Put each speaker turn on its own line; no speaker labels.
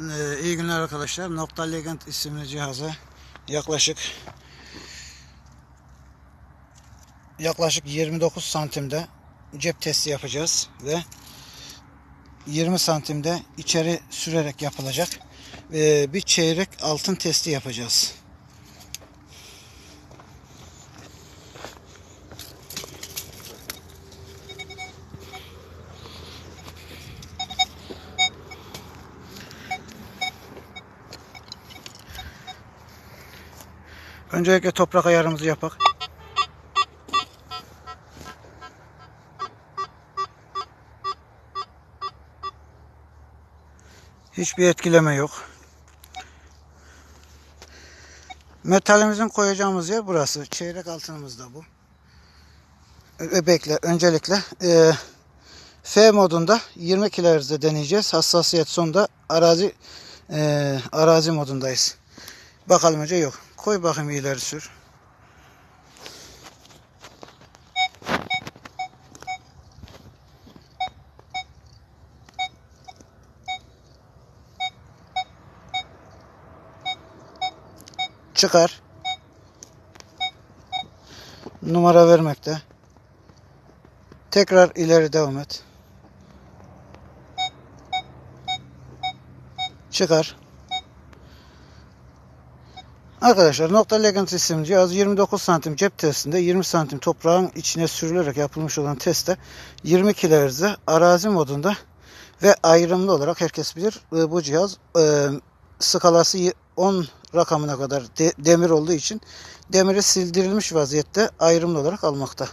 Ee, iyi günler arkadaşlar. Nokta Legend isimli cihaza yaklaşık yaklaşık 29 santimde cep testi yapacağız ve 20 santimde içeri sürerek yapılacak ee, bir çeyrek altın testi yapacağız. Öncelikle toprak ayarımızı yapak. Hiçbir etkileme yok. Metalimizin koyacağımız yer burası. Çeyrek altınımız da bu. Öbekle öncelikle e, F modunda 20 kHz'de deneyeceğiz. Hassasiyet sonda arazi e, arazi modundayız. Bakalım önce yok. Koy bakayım ileri sür. Çıkar. Numara vermekte. Tekrar ileri devam et. Çıkar. Arkadaşlar Nokta Legend isimli cihaz 29 santim cep testinde 20 santim toprağın içine sürülerek yapılmış olan testte 20 kHz'de arazi modunda ve ayrımlı olarak herkes bilir e, bu cihaz e, skalası 10 rakamına kadar de- demir olduğu için demiri sildirilmiş vaziyette ayrımlı olarak almakta.